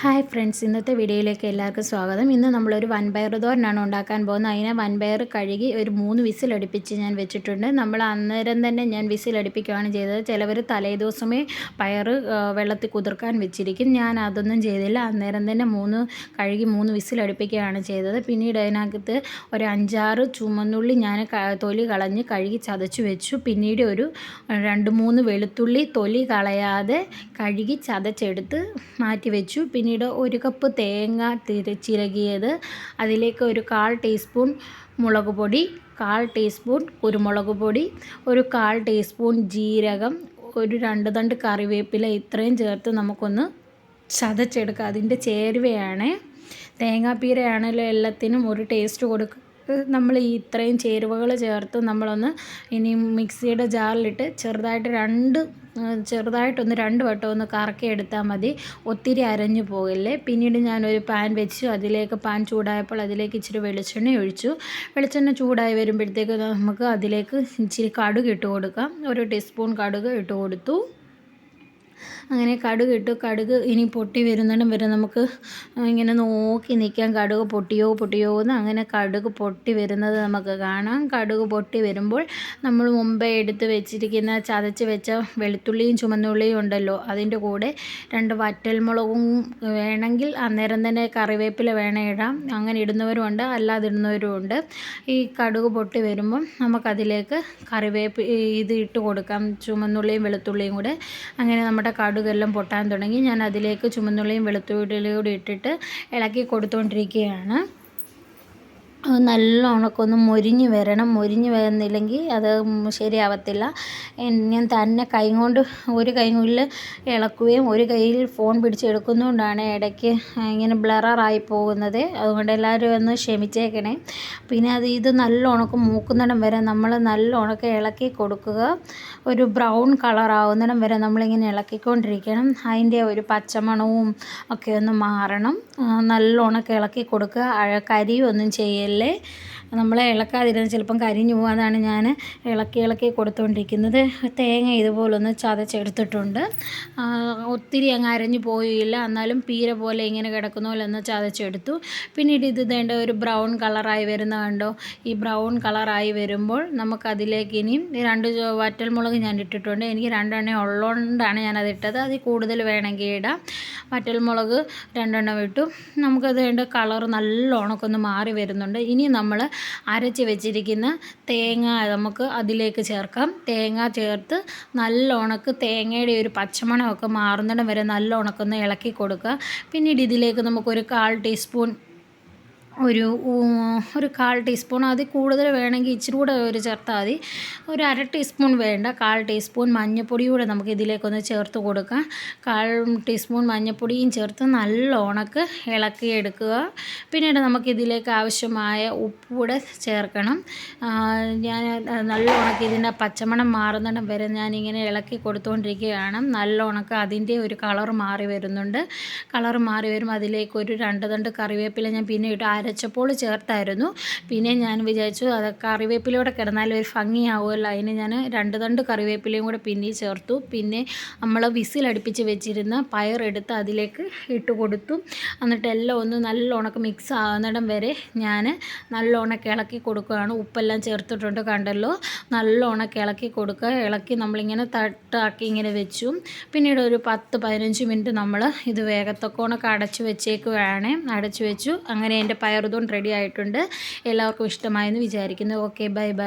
Hi friends ഇന്നത്തെ വീഡിയോയിലേക്ക് എല്ലാവർക്കും സ്വാഗതം. ഇന്ന് നമ്മളൊരു വൻപയർ തോരനാണ് ഉണ്ടാക്കാൻ പോകുന്നത്. അതിനെ വൻപയർ കഴുകി ഒരു മൂന്ന് വിസിലടുപ്പിച്ച് ഞാൻ വെച്ചിട്ടുണ്ട്. നമ്മൾ അന്നേരം തന്നെ ഞാൻ വിസിലടുപ്പിക്കുകയാണ് ചെയ്തത്. ചിലവർ തലേദിവസമേ പയർ വെള്ളത്തിൽ കുതിർക്കാൻ വെച്ചിരിക്കും. ഞാൻ അതൊന്നും ചെയ്തില്ല. അന്നേരം തന്നെ മൂന്ന് കഴുകി മൂന്ന് വിസിലടുപ്പിക്കുകയാണ് ചെയ്തത്. പിന്നീട് അതിനകത്ത് ഒരു അഞ്ചാറ് ചുമന്നുള്ളി ഞാൻ തൊലി കളഞ്ഞ് കഴുകി ചതച്ച് വെച്ചു. പിന്നീട് ഒരു രണ്ട് മൂന്ന് വെളുത്തുള്ളി തൊലി കളയാതെ കഴുകി ചതച്ചെടുത്ത് മാറ്റി വെച്ചു. പിന്നെ പിന്നീട് ഒരു കപ്പ് തേങ്ങ ചിരകിയത്. അതിലേക്ക് ഒരു കാൽ ടീസ്പൂൺ മുളക് പൊടി കാൽ ടീസ്പൂൺ കുരുമുളക് പൊടി ഒരു കാൽ ടീസ്പൂൺ ജീരകം ഒരു രണ്ട് തണ്ട് കറിവേപ്പില ഇത്രയും ചേർത്ത് നമുക്കൊന്ന് ചതച്ചെടുക്കുക അതിന്റെ ചേരുവയാണ്. തേങ്ങാപ്പീരയാണല്ലോ എല്ലാത്തിനും ഒരു ടേസ്റ്റ് കൊടുക്കുക നമ്മൾ ഈ ഇത്രയും ചേരുവകൾ ചേർത്ത് നമ്മളൊന്ന് ഇനി മിക്സിയുടെ ജാറിലിട്ട് ചെറുതായിട്ട് രണ്ട് ചെറുതായിട്ടൊന്ന് രണ്ട് വട്ടം ഒന്ന് കറക്കി എടുത്താൽ മതി. ഒത്തിരി അരഞ്ഞു പോകില്ലേ. പിന്നീട് ഞാനൊരു പാൻ വെച്ചു. അതിലേക്ക് പാൻ ചൂടായപ്പോൾ അതിലേക്ക് ഇച്ചിരി വെളിച്ചെണ്ണ ഒഴിച്ചു. വെളിച്ചെണ്ണ ചൂടായി വരുമ്പോഴത്തേക്ക് നമുക്ക് അതിലേക്ക് ഇച്ചിരി കടുക് ഇട്ട് കൊടുക്കാം. ഒരു ടീസ്പൂൺ കടുക് ഇട്ട് കൊടുത്തു. അങ്ങനെ കടുക് ഇട്ട്. കടുക് ഇനി പൊട്ടി വരുന്നിടം വരെ നമുക്ക് ഇങ്ങനെ നോക്കി നിൽക്കാം. കടുക് പൊട്ടിയോ പൊട്ടിയോ എന്ന് അങ്ങനെ കടുക് പൊട്ടി വരുന്നത് നമുക്ക് കാണാം. കടുക് പൊട്ടി വരുമ്പോൾ നമ്മൾ മുമ്പേ എടുത്ത് വെച്ചിരിക്കുന്ന ചതച്ച് വെച്ച വെളുത്തുള്ളിയും ചുമന്നുള്ളിയും ഉണ്ടല്ലോ. അതിന്റെ കൂടെ രണ്ട് വറ്റൽമുളകും വേണമെങ്കിൽ അന്നേരം തന്നെ കറിവേപ്പില വേണേ ഇടാം. അങ്ങനെ ഇടുന്നവരുമുണ്ട് അല്ലാതെ ഇടുന്നവരും ഉണ്ട്. ഈ കടുക് പൊട്ടി വരുമ്പം നമുക്കതിലേക്ക് കറിവേപ്പ് ഇത് ഇട്ട് കൊടുക്കാം. ചുമന്നുള്ളിയും വെളുത്തുള്ളിയും കൂടെ. അങ്ങനെ നമ്മുടെ കടുക് കടുകെല്ലാം പൊട്ടാൻ തുടങ്ങി. ഞാൻ അതിലേക്ക് ചുമന്നുള്ളിയും വെളുത്തുള്ളിയും കൂടി ഇട്ടിട്ട് ഇളക്കി കൊടുത്തുകൊണ്ടിരിക്കുകയാണ് നല്ല ഉണക്കൊന്ന് മൊരിഞ്ഞ് വരണം. മൊരിഞ്ഞ് വരുന്നില്ലെങ്കിൽ അത് ശരിയാവത്തില്ല. ഞാൻ തന്നെ കൈ കൊണ്ട് ഒരു കൈ കൊണ്ട് ഇളക്കുകയും ഒരു കയ്യിൽ ഫോൺ പിടിച്ചെടുക്കുന്നതുകൊണ്ടാണ് ഇടയ്ക്ക് ഇങ്ങനെ ബ്ലററായി പോകുന്നത്. അതുകൊണ്ട് എല്ലാവരും ഒന്ന് ക്ഷമിച്ചേക്കണേ. പിന്നെ അത് ഇത് നല്ല ഉണക്ക് മൂക്കുന്നിടം വരെ നമ്മൾ നല്ല ഉണക്ക് ഇളക്കി കൊടുക്കുക. ഒരു ബ്രൗൺ കളർ ആവുന്നിടം വരെ നമ്മളിങ്ങനെ ഇളക്കിക്കൊണ്ടിരിക്കണം. അതിന്റെ ഒരു പച്ചമണവും ഒക്കെ ഒന്ന് മാറണം. നല്ല ഉണക്ക് ഇളക്കി കൊടുക്കുക. കരിയൊന്നും ചെയ്യല്ല. ചെയ്യല്ലേ നമ്മൾ ഇളക്കാതിരുന്ന് ചിലപ്പം കരിഞ്ഞു പോകും അതാണ് ഞാൻ ഇളക്കി ഇളക്കി കൊടുത്തുകൊണ്ടിരിക്കുന്നത് തേങ്ങ ഇതുപോലൊന്ന് ചതച്ചെടുത്തിട്ടുണ്ട്. ഒത്തിരി അങ്ങ് അരഞ്ഞു പോയില്ല. എന്നാലും പീര പോലെ ഇങ്ങനെ കിടക്കുന്ന പോലെ ഒന്ന് ചതച്ചെടുത്തു. പിന്നീട് ഇത് വേണ്ട ഒരു ബ്രൗൺ കളറായി വരുന്ന കണ്ടോ? ഈ ബ്രൗൺ കളറായി വരുമ്പോൾ നമുക്കതിലേക്ക് ഇനിയും രണ്ട് വറ്റൽമുളക് ഞാൻ ഇട്ടിട്ടുണ്ട്. എനിക്ക് രണ്ടെണ്ണ ഉള്ളതുകൊണ്ടാണ് ഞാനത് ഇട്ടത്. അതിൽ കൂടുതൽ വേണമെങ്കിൽ ഇടാം. വറ്റൽമുളക് രണ്ടെണ്ണം ഇട്ടു. നമുക്കത് വേണ്ട കളർ നല്ല ഉണക്കൊന്ന് മാറി വരുന്നുണ്ട്. ഇനി നമ്മൾ അരച്ച് വെച്ചിരിക്കുന്ന തേങ്ങ നമുക്ക് അതിലേക്ക് ചേർക്കാം. തേങ്ങ ചേർത്ത് നല്ല ഉണക്ക് തേങ്ങയുടെ ഒരു പച്ചമണമൊക്കെ മാറുന്നിടം വരെ നല്ല ഉണക്കൊന്ന് ഇളക്കി കൊടുക്കുക. പിന്നീട് ഇതിലേക്ക് നമുക്കൊരു കാൽ ടീസ്പൂൺ ഒരു ഒരു കാൽ ടീസ്പൂൺ അത് കൂടുതൽ വേണമെങ്കിൽ ഇച്ചിരി കൂടെ ഒരു ചേർത്താൽ മതി. ഒരു അര ടീസ്പൂൺ വേണ്ട. കാൽ ടീസ്പൂൺ മഞ്ഞൾപ്പൊടി കൂടെ നമുക്ക് ഇതിലേക്കൊന്ന് ചേർത്ത് കൊടുക്കാം. കാൽ ടീസ്പൂൺ മഞ്ഞൾപ്പൊടിയും ചേർത്ത് നല്ല ഉണക്ക് ഇളക്കിയെടുക്കുക പിന്നീട് നമുക്ക് ഇതിലേക്ക് ആവശ്യമായ ഉപ്പ് കൂടെ ചേർക്കണം. ഞാൻ നല്ല ഉണക്ക് ഇതിന്റെ പച്ചമണം മാറുന്നിടം വരെ ഞാനിങ്ങനെ ഇളക്കി കൊടുത്തുകൊണ്ടിരിക്കുകയാണ് നല്ല ഉണക്ക് അതിന്റെ ഒരു കളർ മാറി വരുന്നുണ്ട്. കളർ മാറി വരുമ്പോൾ അതിലേക്ക് ഒരു രണ്ട് തണ്ട് കറിവേപ്പില ഞാൻ പിന്നെ ഇട്ട് അര അരച്ചപ്പോൾ ചേർത്തായിരുന്നു. പിന്നെ ഞാൻ വിചാരിച്ചു അത് കറിവേപ്പിലൂടെ കിടന്നാൽ ഒരു ഭംഗിയാവുമല്ലോ അതിന് ഞാൻ രണ്ട് തണ്ട് കറിവേപ്പിലയും കൂടെ പിന്നെ ചേർത്തു. പിന്നെ നമ്മൾ വിസിലടുപ്പിച്ച് വെച്ചിരുന്ന പയറെടുത്ത് അതിലേക്ക് ഇട്ട് കൊടുത്തു. എന്നിട്ട് എല്ലാം ഒന്ന് നല്ലോണക്ക് മിക്സ് ആകുന്നിടം വരെ ഞാൻ നല്ലോണക്ക് ഇളക്കി കൊടുക്കുകയാണ്. ഉപ്പെല്ലാം ചേർത്തിട്ടുണ്ട് കണ്ടല്ലോ. നല്ലോണക്ക് ഇളക്കി കൊടുക്കുക. ഇളക്കി നമ്മളിങ്ങനെ തട്ടാക്കി ഇങ്ങനെ വെച്ചു. പിന്നീട് ഒരു പത്ത് പതിനഞ്ച് മിനിറ്റ് നമ്മൾ ഇത് വേഗത്തൊക്കെ ഉണക്ക് അടച്ചു വെച്ചേക്കുകയാണ്. അടച്ചു വെച്ചു. അങ്ങനെ എന്റെ പയർ മറുതും റെഡി ആയിട്ടുണ്ട്. എല്ലാവർക്കും ഇഷ്ടമായെന്ന് വിചാരിക്കുന്നു. Okay bye bye